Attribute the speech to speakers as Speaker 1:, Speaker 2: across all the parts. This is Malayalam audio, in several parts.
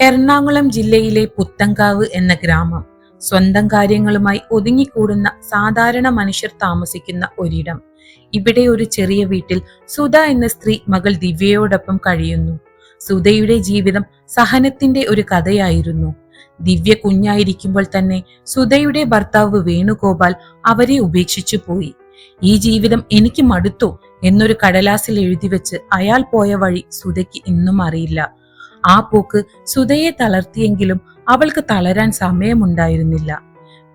Speaker 1: എറണാകുളം ജില്ലയിലെ പുത്തങ്കാവ് എന്ന ഗ്രാമം സ്വന്തം കാര്യങ്ങളുമായി ഒതുങ്ങിക്കൂടുന്ന സാധാരണ മനുഷ്യർ താമസിക്കുന്ന ഒരിടം. ഇവിടെ ഒരു ചെറിയ വീട്ടിൽ സുധ എന്ന സ്ത്രീ മകൾ ദിവ്യയോടൊപ്പം കഴിയുന്നു. സുധയുടെ ജീവിതം സഹനത്തിന്റെ ഒരു കഥയായിരുന്നു. ദിവ്യ കുഞ്ഞായിരിക്കുമ്പോൾ തന്നെ സുധയുടെ ഭർത്താവ് വേണുഗോപാൽ അവരെ ഉപേക്ഷിച്ചു പോയി. ഈ ജീവിതം എനിക്ക് മടുത്തു എന്നൊരു കടലാസിൽ എഴുതി വെച്ച് അയാൾ പോയ വഴി സുധയ്ക്ക് ഇന്നും അറിയില്ല. ആ പോക്ക് സുധയെ തളർത്തിയെങ്കിലും അവൾക്ക് തളരാൻ സമയമുണ്ടായിരുന്നില്ല.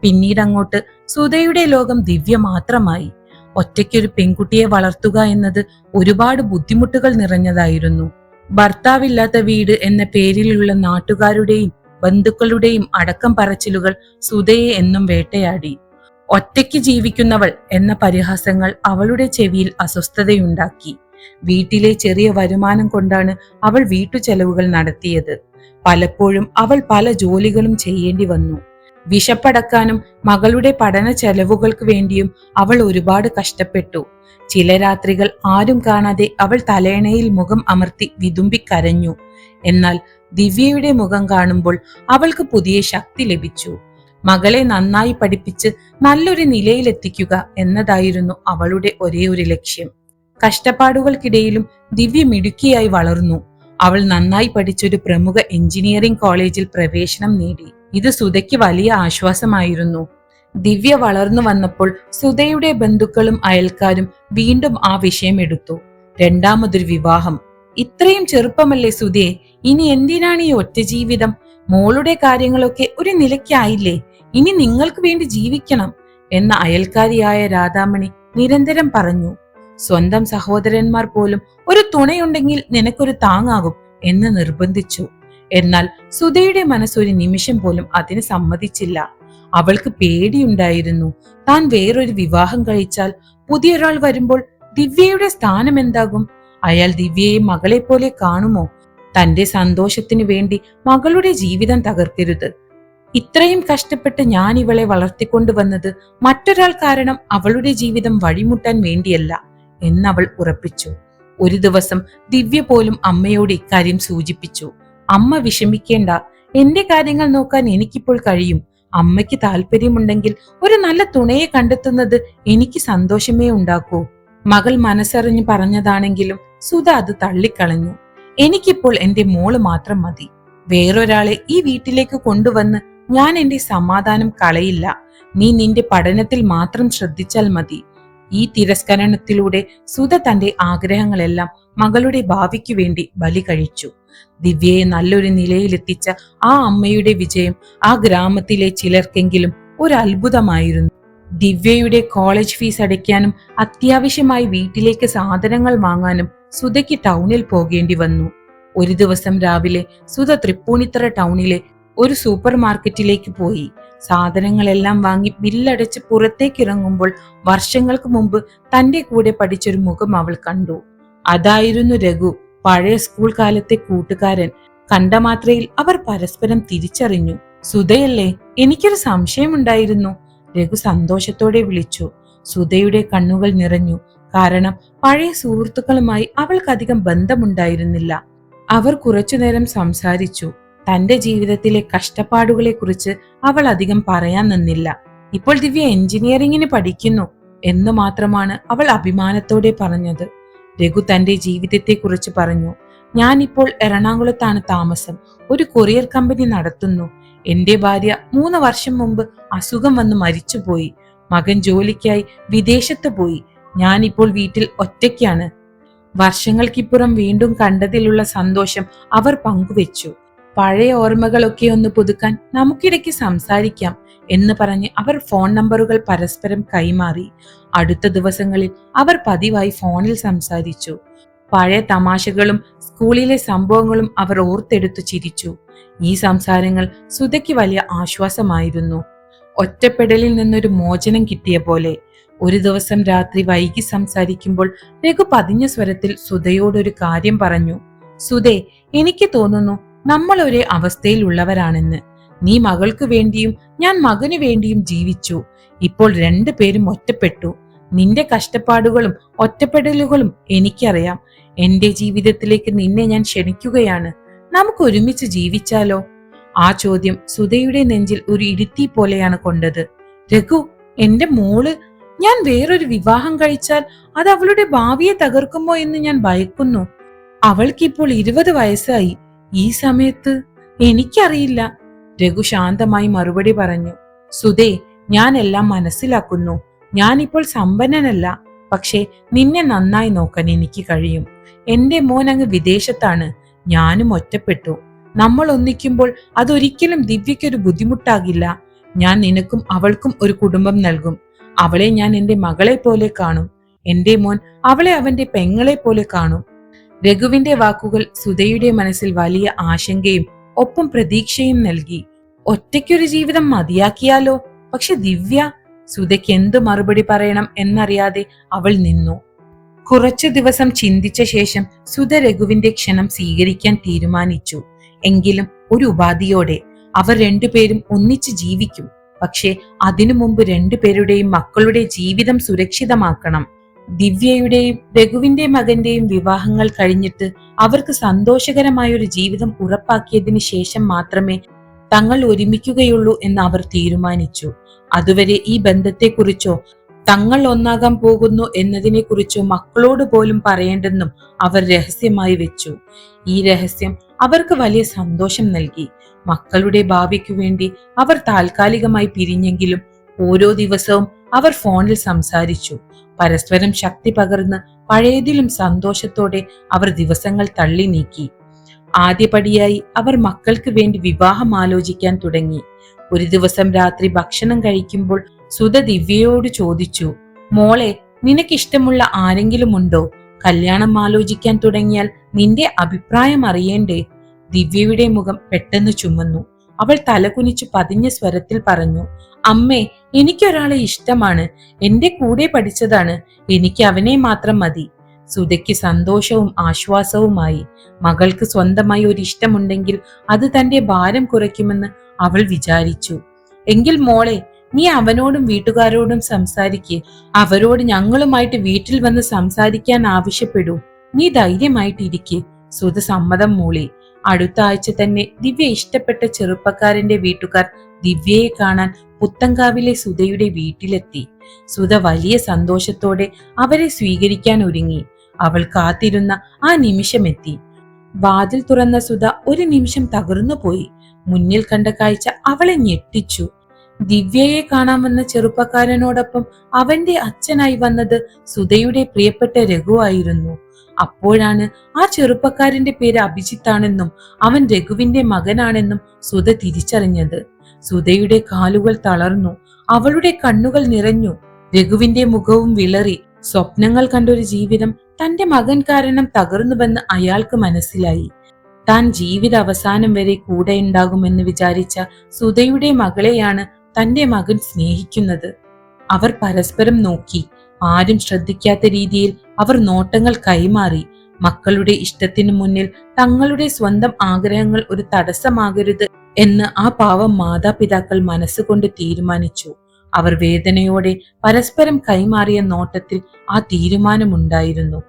Speaker 1: പിന്നീട് അങ്ങോട്ട് സുധയുടെ ലോകം ദിവ്യ മാത്രമായി ഒറ്റയ്ക്കൊരു പെൺകുട്ടിയെ വളർത്തുക എന്നത് ഒരുപാട് ബുദ്ധിമുട്ടുകൾ നിറഞ്ഞതായിരുന്നു. ഭർത്താവില്ലാത്ത വീട് എന്ന പേരിലുള്ള നാട്ടുകാരുടെയും ബന്ധുക്കളുടെയും അടക്കം പറച്ചിലുകൾ സുധയെ എന്നും വേട്ടയാടി. ഒറ്റയ്ക്ക് ജീവിക്കുന്നവൾ എന്ന പരിഹാസങ്ങൾ അവളുടെ ചെവിയിൽ അസ്വസ്ഥതയുണ്ടാക്കി. വീട്ടിലെ ചെറിയ വരുമാനം കൊണ്ടാണ് അവൾ വീട്ടുചെലവുകൾ നടത്തിയത്. പലപ്പോഴും അവൾ പല ജോലികളും ചെയ്യേണ്ടി വന്നു. വിശപ്പടക്കാനും മകളുടെ പഠന ചെലവുകൾക്ക് വേണ്ടിയും അവൾ ഒരുപാട് കഷ്ടപ്പെട്ടു. ചില രാത്രികൾ ആരും കാണാതെ അവൾ തലേണയിൽ മുഖം അമർത്തി വിതുമ്പിക്കരഞ്ഞു എന്നാൽ ദിവ്യയുടെ മുഖം കാണുമ്പോൾ അവൾക്ക് പുതിയ ശക്തി ലഭിച്ചു. മകളെ നന്നായി പഠിപ്പിച്ച് നല്ലൊരു നിലയിലെത്തിക്കുക എന്നതായിരുന്നു അവളുടെ ഒരേ ഒരു ലക്ഷ്യം. കഷ്ടപ്പാടുകൾക്കിടയിലും ദിവ്യ മിടുക്കിയായി വളർന്നു. അവൾ നന്നായി പഠിച്ചൊരു പ്രമുഖ എഞ്ചിനീയറിംഗ് കോളേജിൽ പ്രവേശനം നേടി. ഇത് സുധയ്ക്ക് വലിയ ആശ്വാസമായിരുന്നു. ദിവ്യ വളർന്നു വന്നപ്പോൾ സുധയുടെ ബന്ധുക്കളും അയൽക്കാരും വീണ്ടും ആ വിഷയം എടുത്തു. രണ്ടാമതൊരു വിവാഹം. ഇത്രയും ചെറുപ്പമല്ലേ സുധയെ ഇനി എന്തിനാണ് ഈ ഒറ്റ ജീവിതം? മോളുടെ കാര്യങ്ങളൊക്കെ ഒരു നിലയ്ക്കായില്ലേ? ഇനി നിങ്ങൾക്ക് വേണ്ടി ജീവിക്കണം. എന്ന അയൽക്കാരിയായ രാധാമണി നിരന്തരം പറഞ്ഞു. സ്വന്തം സഹോദരന്മാർ പോലും ഒരു തുണയുണ്ടെങ്കിൽ നിനക്കൊരു താങ്ങാകും എന്ന് നിർബന്ധിച്ചു. എന്നാൽ സുധയുടെ മനസ്സൊരു നിമിഷം പോലും അതിന് സമ്മതിച്ചില്ല. അവൾക്ക് പേടിയുണ്ടായിരുന്നു. താൻ വേറൊരു വിവാഹം കഴിച്ചാൽ പുതിയൊരാൾ വരുമ്പോൾ ദിവ്യയുടെ സ്ഥാനം എന്താകും? അയാൾ ദിവ്യയെ മകളെ പോലെ കാണുമോ? തന്റെ സന്തോഷത്തിനു വേണ്ടി മകളുടെ ജീവിതം തകർക്കരുത്. ഇത്രയും കഷ്ടപ്പെട്ട് ഞാൻ ഇവളെ വളർത്തിക്കൊണ്ടുവന്നത് മറ്റൊരാൾ കാരണം അവളുടെ ജീവിതം വഴിമുട്ടാൻ വേണ്ടിയല്ല. എന്നവൾ ഉറപ്പിച്ചു. ഒരു ദിവസം ദിവ്യ പോലും അമ്മയോട് ഇക്കാര്യം സൂചിപ്പിച്ചു. അമ്മ വിഷമിക്കേണ്ട. എന്റെ കാര്യങ്ങൾ നോക്കാൻ എനിക്കിപ്പോൾ കഴിയും. അമ്മയ്ക്ക് താല്പര്യമുണ്ടെങ്കിൽ ഒരു നല്ല തുണയെ കണ്ടെത്തുന്നത് എനിക്ക് സന്തോഷമേ ഉണ്ടാക്കൂ. മകൾ മനസ്സറിഞ്ഞു പറഞ്ഞതാണെങ്കിലും സുധ അത് തള്ളിക്കളഞ്ഞു. എനിക്കിപ്പോൾ എന്റെ മോൾ മാത്രം മതി. വേറൊരാളെ ഈ വീട്ടിലേക്ക് കൊണ്ടുവന്ന് ഞാൻ എന്റെ സമാധാനം കളയില്ല. നീ നിന്റെ പഠനത്തിൽ മാത്രം ശ്രദ്ധിച്ചാൽ മതി. ഈ തിരസ്കരണത്തിലൂടെ സുധ തന്റെ ആഗ്രഹങ്ങളെല്ലാം മകളുടെ ഭാവിക്കു വേണ്ടി ബലി കഴിച്ചു. ദിവ്യയെ നല്ലൊരു നിലയിലെത്തിച്ച ആ അമ്മയുടെ വിജയം ആ ഗ്രാമത്തിലെ ചിലർക്കെങ്കിലും ഒരു അത്ഭുതമായിരുന്നു ദിവ്യയുടെ കോളേജ് ഫീസ് അടയ്ക്കാനും അത്യാവശ്യമായി വീട്ടിലേക്ക് സാധനങ്ങൾ വാങ്ങാനും സുധയ്ക്ക് ടൗണിൽ പോകേണ്ടി വന്നു. ഒരു ദിവസം രാവിലെ സുധ തൃപ്പൂണിത്തറ ടൗണിലെ ഒരു സൂപ്പർ മാർക്കറ്റിലേക്ക് പോയി. സാധനങ്ങളെല്ലാം വാങ്ങി ബില്ലടച്ച് പുറത്തേക്ക് ഇറങ്ങുമ്പോൾ വർഷങ്ങൾക്ക് മുമ്പ് തന്റെ കൂടെ പഠിച്ചൊരു മുഖം അവൾ കണ്ടു. അതായിരുന്നു രഘു. പഴയ സ്കൂൾ കാലത്തെ കൂട്ടുകാരൻ. കണ്ട മാത്രയിൽ അവർ പരസ്പരം തിരിച്ചറിഞ്ഞു. സുധയല്ലേ എനിക്കൊരു സംശയമുണ്ടായിരുന്നു രഘു സന്തോഷത്തോടെ വിളിച്ചു. സുധയുടെ കണ്ണുകൾ നിറഞ്ഞു. കാരണം പഴയ സുഹൃത്തുക്കളുമായി അവൾക്കധികം ബന്ധമുണ്ടായിരുന്നില്ല. അവർ കുറച്ചുനേരം സംസാരിച്ചു. തന്റെ ജീവിതത്തിലെ കഷ്ടപ്പാടുകളെ കുറിച്ച് അവൾ അധികം പറയാൻ നിന്നില്ല. ഇപ്പോൾ ദിവ്യ എഞ്ചിനീയറിംഗിന് പഠിക്കുന്നു എന്ന് മാത്രമാണ് അവൾ അഭിമാനത്തോടെ പറഞ്ഞത്. രഘു തന്റെ ജീവിതത്തെക്കുറിച്ച് പറഞ്ഞു ഞാൻ ഇപ്പോൾ എറണാകുളത്താണ് താമസം. ഒരു കൊറിയർ കമ്പനി നടത്തുന്നു. എന്റെ ഭാര്യ മൂന്ന് വർഷം മുമ്പ് അസുഖം വന്ന് മരിച്ചുപോയി. മകൻ ജോലിക്കായി വിദേശത്ത് പോയി. ഞാനിപ്പോൾ വീട്ടിൽ ഒറ്റയ്ക്കാണ്. വർഷങ്ങൾക്കിപ്പുറം വീണ്ടും കണ്ടതിലുള്ള സന്തോഷം അവർ പങ്കുവെച്ചു. പഴയ ഓർമ്മകളൊക്കെ ഒന്ന് പുതുക്കാൻ നമുക്കിടയ്ക്ക് സംസാരിക്കാം എന്ന് പറഞ്ഞ് അവർ ഫോൺ നമ്പറുകൾ പരസ്പരം കൈമാറി. അടുത്ത ദിവസങ്ങളിൽ അവർ പതിവായി ഫോണിൽ സംസാരിച്ചു. പഴയ തമാശകളും സ്കൂളിലെ സംഭവങ്ങളും അവർ ഓർത്തെടുത്തു ചിരിച്ചു. ഈ സംസാരങ്ങൾ സുധയ്ക്ക് വലിയ ആശ്വാസമായിരുന്നു. ഒറ്റപ്പെടലിൽ നിന്നൊരു മോചനം കിട്ടിയ പോലെ. ഒരു ദിവസം രാത്രി വൈകി സംസാരിക്കുമ്പോൾ രഘു പതിഞ്ഞ സ്വരത്തിൽ സുധയോടൊരു കാര്യം പറഞ്ഞു. സുധേ എനിക്ക് തോന്നുന്നു നമ്മൾ ഒരു അവസ്ഥയിലുള്ളവരാണെന്ന്. നീ മകൾക്ക് വേണ്ടിയും ഞാൻ മകനു വേണ്ടിയും ജീവിച്ചു. ഇപ്പോൾ രണ്ടു പേരും ഒറ്റപ്പെട്ടു. നിന്റെ കഷ്ടപ്പാടുകളും ഒറ്റപ്പെടലുകളും എനിക്കറിയാം. എന്റെ ജീവിതത്തിലേക്ക് നിന്നെ ഞാൻ ക്ഷണിക്കുകയാണ്. നമുക്ക് ഒരുമിച്ച് ജീവിച്ചാലോ? ആ ചോദ്യം സുധയുടെ നെഞ്ചിൽ ഒരു ഇടുത്തി പോലെയാണ് കൊണ്ടത്. രഘു എന്റെ മോൾ ഞാൻ വേറൊരു വിവാഹം കഴിച്ചാൽ അത് അവളുടെ ഭാവിയെ തകർക്കുമോ എന്ന് ഞാൻ ഭയക്കുന്നു. അവൾക്കിപ്പോൾ ഇരുപത് വയസ്സായി. ഈ സമയത്ത് എനിക്കറിയില്ല. രഘു ശാന്തമായി മറുപടി പറഞ്ഞു സുധേ ഞാൻ എല്ലാം മനസ്സിലാക്കുന്നു. ഞാനിപ്പോൾ സമ്പന്നനല്ല. പക്ഷേ നിന്നെ നന്നായി നോക്കാൻ എനിക്ക് കഴിയും. എന്റെ മോൻ അങ്ങ് വിദേശത്താണ്. ഞാനും ഒറ്റപ്പെട്ടു. നമ്മൾ ഒന്നിക്കുമ്പോൾ അതൊരിക്കലും ദിവ്യയ്ക്കൊരു ബുദ്ധിമുട്ടാകില്ല. ഞാൻ നിനക്കും അവൾക്കും ഒരു കുടുംബം നൽകും. അവളെ ഞാൻ എന്റെ മകളെ പോലെ കാണും. എന്റെ മോൻ അവളെ അവന്റെ പെങ്ങളെ പോലെ കാണും. രഘുവിന്റെ വാക്കുകൾ സുധയുടെ മനസ്സിൽ വലിയ ആശങ്കയും ഒപ്പം പ്രതീക്ഷയും നൽകി. ഒറ്റയ്ക്കൊരു ജീവിതം മതിയാക്കിയാലോ? പക്ഷെ ദിവ്യ സുധയ്ക്ക് എന്ത് മറുപടി പറയണം എന്നറിയാതെ അവൾ നിന്നു. കുറച്ചു ദിവസം ചിന്തിച്ച ശേഷം സുധ രഘുവിന്റെ ക്ഷണം സ്വീകരിക്കാൻ തീരുമാനിച്ചു. എങ്കിലും ഒരു ഉപാധിയോടെ അവർ രണ്ടുപേരും ഒന്നിച്ച് ജീവിക്കും. പക്ഷേ അതിനു മുമ്പ് രണ്ടുപേരുടെയും മക്കളുടെ ജീവിതം സുരക്ഷിതമാക്കണം. ദിവ്യയുടെയും രഘുവിന്റെ മകന്റെയും വിവാഹങ്ങൾ കഴിഞ്ഞിട്ട് അവർക്ക് സന്തോഷകരമായ ഒരു ജീവിതം ഉറപ്പാക്കിയതിനു ശേഷം മാത്രമേ തങ്ങൾ ഒരുമിക്കുകയുള്ളൂ എന്ന് അവർ തീരുമാനിച്ചു. അതുവരെ ഈ ബന്ധത്തെക്കുറിച്ചോ തങ്ങൾ ഒന്നാകാൻ പോകുന്നു എന്നതിനെക്കുറിച്ചോ മക്കളോട് പോലും പറയേണ്ടെന്നും അവർ രഹസ്യമായി വെച്ചു. ഈ രഹസ്യം അവർക്ക് വലിയ സന്തോഷം നൽകി. മക്കളുടെ ഭാവിക്കു വേണ്ടി അവർ താൽക്കാലികമായി പിരിഞ്ഞെങ്കിലും ഓരോ ദിവസവും അവർ ഫോണിൽ സംസാരിച്ചു. പരസ്പരം ശക്തി പകർന്ന് പഴയതിലും സന്തോഷത്തോടെ അവർ ദിവസങ്ങൾ തള്ളി നീക്കി. ആദ്യപടിയായി അവർ മക്കൾക്ക് വേണ്ടി വിവാഹം ആലോചിക്കാൻ തുടങ്ങി. ഒരു ദിവസം രാത്രി ഭക്ഷണം കഴിക്കുമ്പോൾ സുധ ദിവ്യയോട് ചോദിച്ചു മോളെ നിനക്കിഷ്ടമുള്ള ആരെങ്കിലും ഉണ്ടോ? കല്യാണം ആലോചിക്കാൻ തുടങ്ങിയാൽ നിന്റെ അഭിപ്രായം അറിയേണ്ടേ? ദിവ്യയുടെ മുഖം പെട്ടെന്ന് ചുമന്നു. അവൾ തലകുനിച്ചു പതിഞ്ഞ സ്വരത്തിൽ പറഞ്ഞു അമ്മേ എനിക്കൊരാളെ ഇഷ്ടമാണ്. എന്റെ കൂടെ പഠിച്ചതാണ്. എനിക്ക് അവനെ മാത്രം മതി. സുധയ്ക്ക് സന്തോഷവും ആശ്വാസവുമായി. മകൾക്ക് സ്വന്തമായി ഒരു ഇഷ്ടമുണ്ടെങ്കിൽ അത് തന്റെ ഭാരം കുറയ്ക്കുമെന്ന് അവൾ വിചാരിച്ചു. എങ്കിൽ മോളെ നീ അവനോടും വീട്ടുകാരോടും സംസാരിക്കെ. അവരോട് ഞങ്ങളുമായിട്ട് വീട്ടിൽ വന്ന് സംസാരിക്കാൻ ആവശ്യപ്പെടൂ. നീ ധൈര്യമായിട്ടിരിക്കെ. സുധ സമ്മതം മൂളി. അടുത്ത ആഴ്ച തന്നെ ദിവ്യ ഇഷ്ടപ്പെട്ട ചെറുപ്പക്കാരന്റെ വീട്ടുകാർ ദിവ്യയെ കാണാൻ പുത്തങ്കാവിലെ സുധയുടെ വീട്ടിലെത്തി. സുധ വലിയ സന്തോഷത്തോടെ അവരെ സ്വീകരിക്കാൻ ഒരുങ്ങി. അവൾ കാത്തിരുന്ന ആ നിമിഷമെത്തി. വാതിൽ തുറന്ന സുധ ഒരു നിമിഷം തകർന്നു പോയി മുന്നിൽ കണ്ട കാഴ്ച അവളെ ഞെട്ടിച്ചു. ദിവ്യയെ കാണാമെന്ന ചെറുപ്പക്കാരനോടൊപ്പം അവന്റെ അച്ഛനായി വന്നത് സുധയുടെ പ്രിയപ്പെട്ട രഘുവായിരുന്നു അപ്പോഴാണ് ആ ചെറുപ്പക്കാരന്റെ പേര് അഭിജിത്താണെന്നും അവൻ രഘുവിന്റെ മകനാണെന്നും സുധ തിരിച്ചറിഞ്ഞത്. സുധയുടെ കാലുകൾ തളർന്നു. അവളുടെ കണ്ണുകൾ നിറഞ്ഞു. രഘുവിന്റെ മുഖവും വിളറി. സ്വപ്നങ്ങൾ കണ്ടൊരു ജീവിതം തന്റെ മകൻ കാരണം തകർന്നുവെന്ന് അയാൾക്ക് മനസ്സിലായി. താൻ ജീവിത അവസാനം വരെ കൂടെ ഉണ്ടാകുമെന്ന് വിചാരിച്ച സുധയുടെ മകളെയാണ് തന്റെ മകൻ സ്നേഹിക്കുന്നത്. അവർ പരസ്പരം നോക്കി. ആരും ശ്രദ്ധിക്കാത്ത രീതിയിൽ അവർ നോട്ടങ്ങൾ കൈമാറി. മക്കളുടെ ഇഷ്ടത്തിനു മുന്നിൽ തങ്ങളുടെ സ്വന്തം ആഗ്രഹങ്ങൾ ഒരു തടസ്സമാകരുത് എന്ന് ആ പാവം മാതാപിതാക്കൾ മനസ്സുകൊണ്ട് തീരുമാനിച്ചു. അവർ വേദനയോടെ പരസ്പരം കൈമാറിയ നോട്ടത്തിൽ ആ തീരുമാനമുണ്ടായിരുന്നു.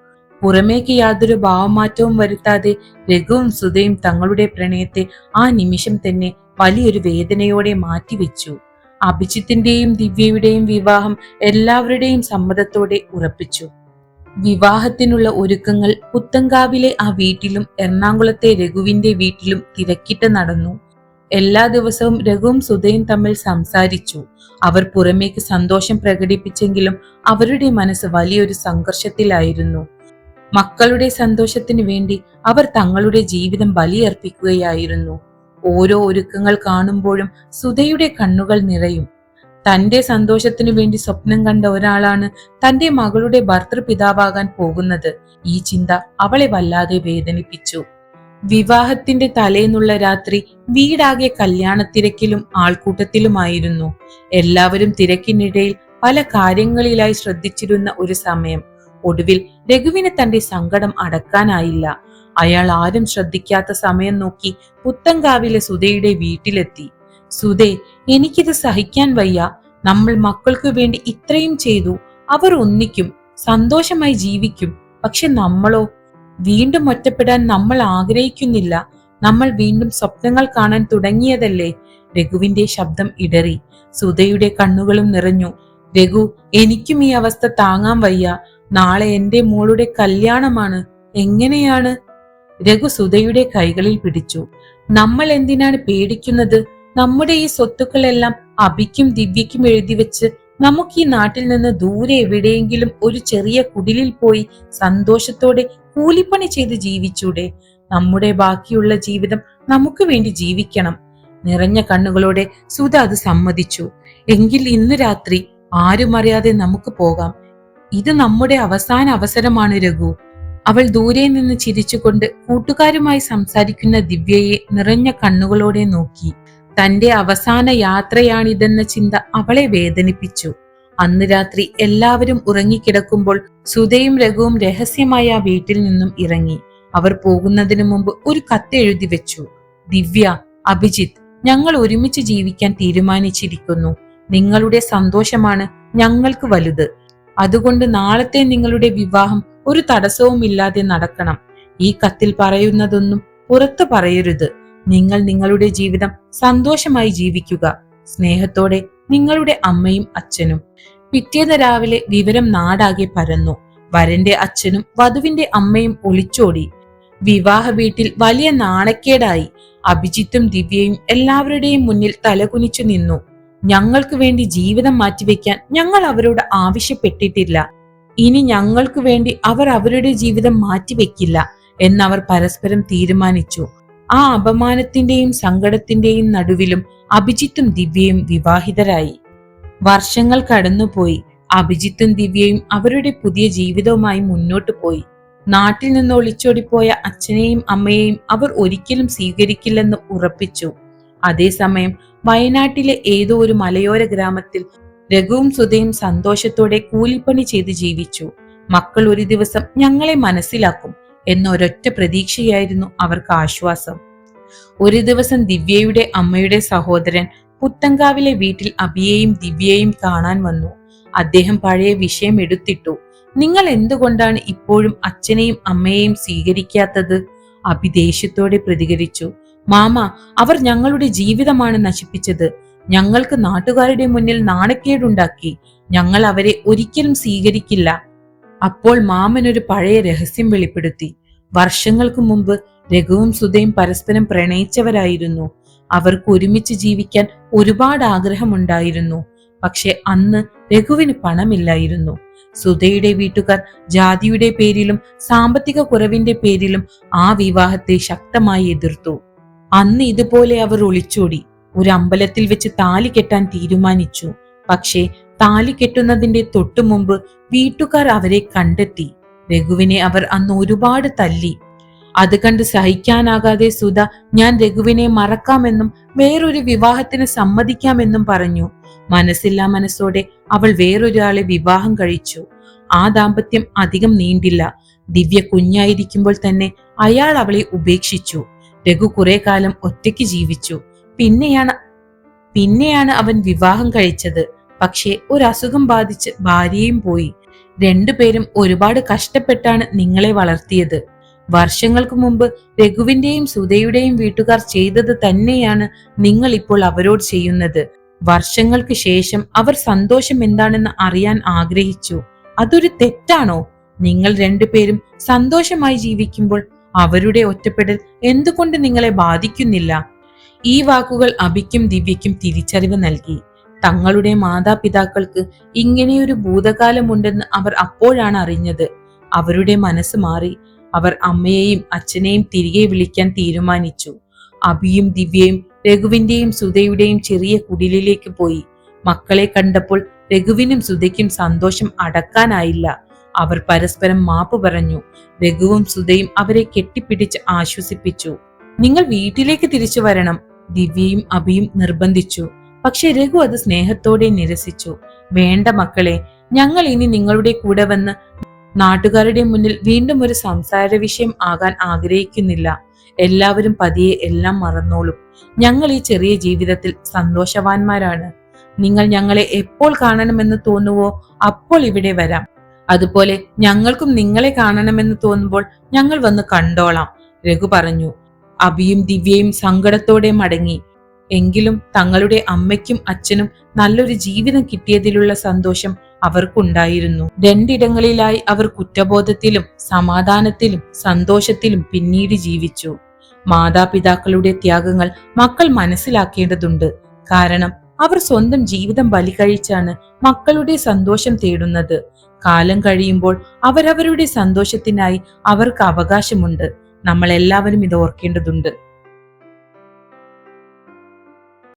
Speaker 1: പുറമേക്ക് യാതൊരു ഭാവമാറ്റവും വരുത്താതെ രഘുവും സുധയും തങ്ങളുടെ പ്രണയത്തെ ആ നിമിഷം തന്നെ വലിയൊരു വേദനയോടെ മാറ്റിവെച്ചു. അഭിജിത്തിന്റെയും ദിവ്യയുടെയും വിവാഹം എല്ലാവരുടെയും സമ്മതത്തോടെ ഉറപ്പിച്ചു. വിവാഹത്തിനുള്ള ഒരുക്കങ്ങൾ പുത്തങ്കാവിലെ ആ വീട്ടിലും എറണാകുളത്തെ രഘുവിന്റെ വീട്ടിലും തിരക്കിട്ട് നടന്നു. എല്ലാ ദിവസവും രഘുവും സുധയും തമ്മിൽ സംസാരിച്ചു. അവർ പുറമേക്ക് സന്തോഷം പ്രകടിപ്പിച്ചെങ്കിലും അവരുടെ മനസ്സ് വലിയൊരു സംഘർഷത്തിലായിരുന്നു. മക്കളുടെ സന്തോഷത്തിന് വേണ്ടി അവർ തങ്ങളുടെ ജീവിതം ബലിയർപ്പിക്കുകയായിരുന്നു. ഓരോ ഒരുക്കങ്ങൾ കാണുമ്പോഴും സുധയുടെ കണ്ണുകൾ നിറയും. തന്റെ സന്തോഷത്തിനു വേണ്ടി സ്വപ്നം കണ്ട ഒരാളാണ് തന്റെ മകളുടെ ഭർത്തൃപിതാവാകാൻ പോകുന്നത്. ഈ ചിന്ത അവളെ വല്ലാതെ വേദനിപ്പിച്ചു. വിവാഹത്തിന്റെ തലേന്നുള്ള രാത്രി വീടാകെ കല്യാണത്തിരക്കിലും ആൾക്കൂട്ടത്തിലുമായിരുന്നു. എല്ലാവരും തിരക്കിനിടയിൽ പല കാര്യങ്ങളിലായി ശ്രദ്ധിച്ചിരുന്ന ഒരു സമയം. ഒടുവിൽ രഘുവിന് തന്റെ സങ്കടം അടക്കാനായില്ല. അയാൾ ആരും ശ്രദ്ധിക്കാത്ത സമയം നോക്കി പുത്തങ്കാവിലെ സുധയുടെ വീട്ടിലെത്തി. സുധേ എനിക്കിത് സഹിക്കാൻ വയ്യ. നമ്മൾ മക്കൾക്കു വേണ്ടി ഇത്രയും ചെയ്തു. അവർ ഒന്നിക്കും സന്തോഷമായി ജീവിക്കും. പക്ഷെ നമ്മളോ വീണ്ടും ഒറ്റപ്പെടാൻ നമ്മൾ ആഗ്രഹിക്കുന്നില്ല. നമ്മൾ വീണ്ടും സ്വപ്നങ്ങൾ കാണാൻ തുടങ്ങിയതല്ലേ? രഘുവിന്റെ ശബ്ദം ഇടറി. സുധയുടെ കണ്ണുകളും നിറഞ്ഞു. രഘു എനിക്കും ഈ അവസ്ഥ താങ്ങാൻ വയ്യ. നാളെ എന്റെ മോളുടെ കല്യാണമാണ്. എങ്ങനെയാണ്? രഘു സുധയുടെ കൈകളിൽ പിടിച്ചു. നമ്മൾ എന്തിനാണ് പേടിക്കുന്നത്? നമ്മുടെ ഈ സ്വത്തുക്കളെല്ലാം അഭിക്കും ദിവ്യയ്ക്കും എഴുതി വെച്ച് നമുക്ക് ഈ നാട്ടിൽ നിന്ന് ദൂരെ എവിടെയെങ്കിലും ഒരു ചെറിയ കുടിലിൽ പോയി സന്തോഷത്തോടെ കൂലിപ്പണി ചെയ്ത് ജീവിച്ചൂടെ? നമ്മുടെ ബാക്കിയുള്ള ജീവിതം നമുക്ക് വേണ്ടി ജീവിക്കണം. നിറഞ്ഞ കണ്ണുകളോടെ സുധ അത് സമ്മതിച്ചു. എങ്കിൽ ഇന്ന് രാത്രി ആരും അറിയാതെ നമുക്ക് പോകാം. ഇത് നമ്മുടെ അവസാന അവസരമാണ് രഘു. അവൾ ദൂരെ നിന്ന് ചിരിച്ചുകൊണ്ട് കൂട്ടുകാരുമായി സംസാരിക്കുന്ന ദിവ്യയെ നിറഞ്ഞ കണ്ണുകളോടെ നോക്കി. തന്റെ അവസാന യാത്രയാണിതെന്ന ചിന്ത അവളെ വേദനിപ്പിച്ചു. അന്ന് രാത്രി എല്ലാവരും ഉറങ്ങിക്കിടക്കുമ്പോൾ സുധയും രഘുവും രഹസ്യമായി ആ വീട്ടിൽ നിന്നും ഇറങ്ങി. അവർ പോകുന്നതിനു മുമ്പ് ഒരു കത്തെഴുതി വെച്ചു. ദിവ്യ അഭിജിത്ത് ഞങ്ങൾ ഒരുമിച്ച് ജീവിക്കാൻ തീരുമാനിച്ചിരിക്കുന്നു. നിങ്ങളുടെ സന്തോഷമാണ് ഞങ്ങൾക്ക് വലുത്. അതുകൊണ്ട് നാളത്തെ നിങ്ങളുടെ വിവാഹം ഒരു തടസ്സവുമില്ലാതെ നടക്കണം. ഈ കത്തിൽ പറയുന്നതൊന്നും പുറത്തു പറയരുത്. നിങ്ങൾ നിങ്ങളുടെ ജീവിതം സന്തോഷമായി ജീവിക്കുക. സ്നേഹത്തോടെ നിങ്ങളുടെ അമ്മയും അച്ഛനും. പിറ്റേന്ന് രാവിലെ വിവരം നാടാകെ പരന്നു. വരന്റെ അച്ഛനും വധുവിന്റെ അമ്മയും ഒളിച്ചോടി. വിവാഹ വീട്ടിൽ വലിയ നാണക്കേടായി. അഭിജിത്തും ദിവ്യയും എല്ലാവരുടെയും മുന്നിൽ തലകുനിച്ചു നിന്നു. ഞങ്ങൾക്ക് വേണ്ടി ജീവിതം മാറ്റിവെക്കാൻ ഞങ്ങൾ അവരോട് ആവശ്യപ്പെട്ടിട്ടില്ല. ഇനി ഞങ്ങൾക്ക് വേണ്ടി അവർ അവരുടെ ജീവിതം മാറ്റിവെക്കില്ല എന്നവർ പരസ്പരം തീരുമാനിച്ചു. ആ അപമാനത്തിന്റെയും സങ്കടത്തിന്റെയും നടുവിലും അഭിജിത്തും ദിവ്യയും വിവാഹിതരായി. വർഷങ്ങൾ കടന്നുപോയി. അഭിജിത്തും ദിവ്യയും അവരുടെ പുതിയ ജീവിതവുമായി മുന്നോട്ടു പോയി. നാട്ടിൽ നിന്ന് ഒളിച്ചോടിപ്പോയ അച്ഛനെയും അമ്മയെയും അവർ ഒരിക്കലും സ്വീകരിക്കില്ലെന്ന് ഉറപ്പിച്ചു. അതേസമയം വയനാട്ടിലെ ഏതോ ഒരു മലയോര ഗ്രാമത്തിൽ രഘുവും സുധയും സന്തോഷത്തോടെ കൂലിപ്പണി ചെയ്ത് ജീവിച്ചു. മക്കൾ ഒരു ദിവസം ഞങ്ങളെ മനസ്സിലാക്കും. എന്നൊരൊറ്റ പ്രതീക്ഷയായിരുന്നു അവർക്ക് ആശ്വാസം. ഒരു ദിവസം ദിവ്യയുടെ അമ്മയുടെ സഹോദരൻ പുത്തങ്കാവിലെ വീട്ടിൽ അബിയെയും ദിവ്യയെയും കാണാൻ വന്നു. അദ്ദേഹം പഴയ വിഷയം എടുത്തിട്ടു. നിങ്ങൾ എന്തുകൊണ്ടാണ് ഇപ്പോഴും അച്ഛനെയും അമ്മയെയും സ്വീകരിക്കാത്തത്? അബി ദേഷ്യത്തോടെ പ്രതികരിച്ചു. മാമ അവർ ഞങ്ങളുടെ ജീവിതമാണ് നശിപ്പിച്ചത്. ഞങ്ങൾക്ക് നാട്ടുകാരുടെ മുന്നിൽ നാണക്കേടുണ്ടാക്കി. ഞങ്ങൾ അവരെ ഒരിക്കലും സ്വീകരിക്കില്ല. അപ്പോൾ മാമൻ ഒരു പഴയ രഹസ്യം വെളിപ്പെടുത്തി. വർഷങ്ങൾക്ക് മുമ്പ് രഘുവും സുധയും പരസ്പരം പ്രണയിച്ചവരായിരുന്നു. അവർക്ക് ഒരുമിച്ച് ജീവിക്കാൻ ഒരുപാട് ആഗ്രഹമുണ്ടായിരുന്നു. പക്ഷെ അന്ന് രഘുവിന് പണമില്ലായിരുന്നു. സുധയുടെ വീട്ടുകാർ ജാതിയുടെ പേരിലും സാമ്പത്തിക കുറവിന്റെ പേരിലും ആ വിവാഹത്തെ ശക്തമായി എതിർത്തു. അന്ന് ഇതുപോലെ അവർ ഒളിച്ചോടി. ഒരു അമ്പലത്തിൽ വെച്ച് താലി കെട്ടാൻ തീരുമാനിച്ചു. പക്ഷേ താലി കെട്ടുന്നതിന്റെ തൊട്ടു മുമ്പ് വീട്ടുകാർ അവരെ കണ്ടെത്തി. രഘുവിനെ അവർ അന്ന് ഒരുപാട് തല്ലി. അത് കണ്ട് സഹിക്കാനാകാതെ സുധ ഞാൻ രഘുവിനെ മറക്കാമെന്നും വേറൊരു വിവാഹത്തിന് സമ്മതിക്കാമെന്നും പറഞ്ഞു. മനസ്സില്ലാ മനസ്സോടെ അവൾ വേറൊരാളെ വിവാഹം കഴിച്ചു. ആ ദാമ്പത്യം അധികം നീണ്ടില്ല. ദിവ്യ കുഞ്ഞായിരിക്കുമ്പോൾ തന്നെ അയാൾ അവളെ ഉപേക്ഷിച്ചു. രഘു കുറെ കാലം ഒറ്റയ്ക്ക് ജീവിച്ചു. പിന്നെയാണ് പിന്നെയാണ് അവൻ വിവാഹം കഴിച്ചത്. പക്ഷേ ഒരു അസുഖം ബാധിച്ച് ഭാര്യയും പോയി. രണ്ടുപേരും ഒരുപാട് കഷ്ടപ്പെട്ടാണ് നിങ്ങളെ വളർത്തിയത്. വർഷങ്ങൾക്ക് മുമ്പ് രഘുവിന്റെയും സുധയുടെയും വീട്ടുകാർ ചെയ്തത് തന്നെയാണ് നിങ്ങൾ ഇപ്പോൾ അവരോട് ചെയ്യുന്നത്. വർഷങ്ങൾക്ക് ശേഷം അവർ സന്തോഷം എന്താണെന്ന് അറിയാൻ ആഗ്രഹിച്ചു. അതൊരു തെറ്റാണോ? നിങ്ങൾ രണ്ടുപേരും സന്തോഷമായി ജീവിക്കുമ്പോൾ അവരുടെ ഒറ്റപ്പെടൽ എന്തുകൊണ്ട് നിങ്ങളെ ബാധിക്കുന്നില്ല? ഈ വാക്കുകൾ അഭിക്കും ദിവ്യയ്ക്കും തിരിച്ചറിവ് നൽകി. തങ്ങളുടെ മാതാപിതാക്കൾക്ക് ഇങ്ങനെയൊരു ഭൂതകാലമുണ്ടെന്ന് അവർ അപ്പോഴാണ് അറിഞ്ഞത്. അവരുടെ മനസ്സ് മാറി അവർ അമ്മയെയും അച്ഛനെയും തിരികെ വിളിക്കാൻ തീരുമാനിച്ചു. അഭിയും ദിവ്യയും രഘുവിന്റെയും സുധയുടെയും ചെറിയ കുടിലിലേക്ക് പോയി. മക്കളെ കണ്ടപ്പോൾ രഘുവിനും സുധയ്ക്കും സന്തോഷം അടക്കാനായില്ല. അവർ പരസ്പരം മാപ്പ് പറഞ്ഞു. രഘുവും സുധയും അവരെ കെട്ടിപ്പിടിച്ച് ആശ്വസിപ്പിച്ചു. നിങ്ങൾ വീട്ടിലേക്ക് തിരിച്ചു വരണം ദിവ്യയും അഭിയും നിർബന്ധിച്ചു. പക്ഷെ രഘു അത് സ്നേഹത്തോടെ നിരസിച്ചു. വേണ്ട മക്കളെ ഞങ്ങൾ ഇനി നിങ്ങളുടെ കൂടെ വന്ന് നാട്ടുകാരുടെ മുന്നിൽ വീണ്ടും ഒരു സംസാര വിഷയം ആകാൻ ആഗ്രഹിക്കുന്നില്ല. എല്ലാവരും പതിയെ എല്ലാം മറന്നോളും. ഞങ്ങൾ ഈ ചെറിയ ജീവിതത്തിൽ സന്തോഷവാന്മാരാണ്. നിങ്ങൾ ഞങ്ങളെ എപ്പോൾ കാണണമെന്ന് തോന്നുവോ അപ്പോൾ ഇവിടെ വരാം. അതുപോലെ ഞങ്ങൾക്കും നിങ്ങളെ കാണണമെന്ന് തോന്നുമ്പോൾ ഞങ്ങൾ വന്ന് കണ്ടോളാം രഘു പറഞ്ഞു. അബിയും ദിവ്യയും സങ്കടത്തോടെ മടങ്ങി. എങ്കിലും തങ്ങളുടെ അമ്മയ്ക്കും അച്ഛനും നല്ലൊരു ജീവിതം കിട്ടിയതിലുള്ള സന്തോഷം അവർക്കുണ്ടായിരുന്നു. രണ്ടിടങ്ങളിലായി അവർ കുറ്റബോധത്തിലും സമാധാനത്തിലും സന്തോഷത്തിലും പിന്നീട് ജീവിച്ചു. മാതാപിതാക്കളുടെ ത്യാഗങ്ങൾ മക്കൾ മനസ്സിലാക്കേണ്ടതുണ്ട്. കാരണം അവർ സ്വന്തം ജീവിതം ബലി കഴിച്ചാണ് മക്കളുടെ സന്തോഷം തേടുന്നത്. കാലം കഴിയുമ്പോൾ അവരവരുടെ സന്തോഷത്തിനായി അവർക്ക് അവകാശമുണ്ട്. നമ്മൾ എല്ലാവരും ഇത് ഓർക്കേണ്ടതുണ്ട്.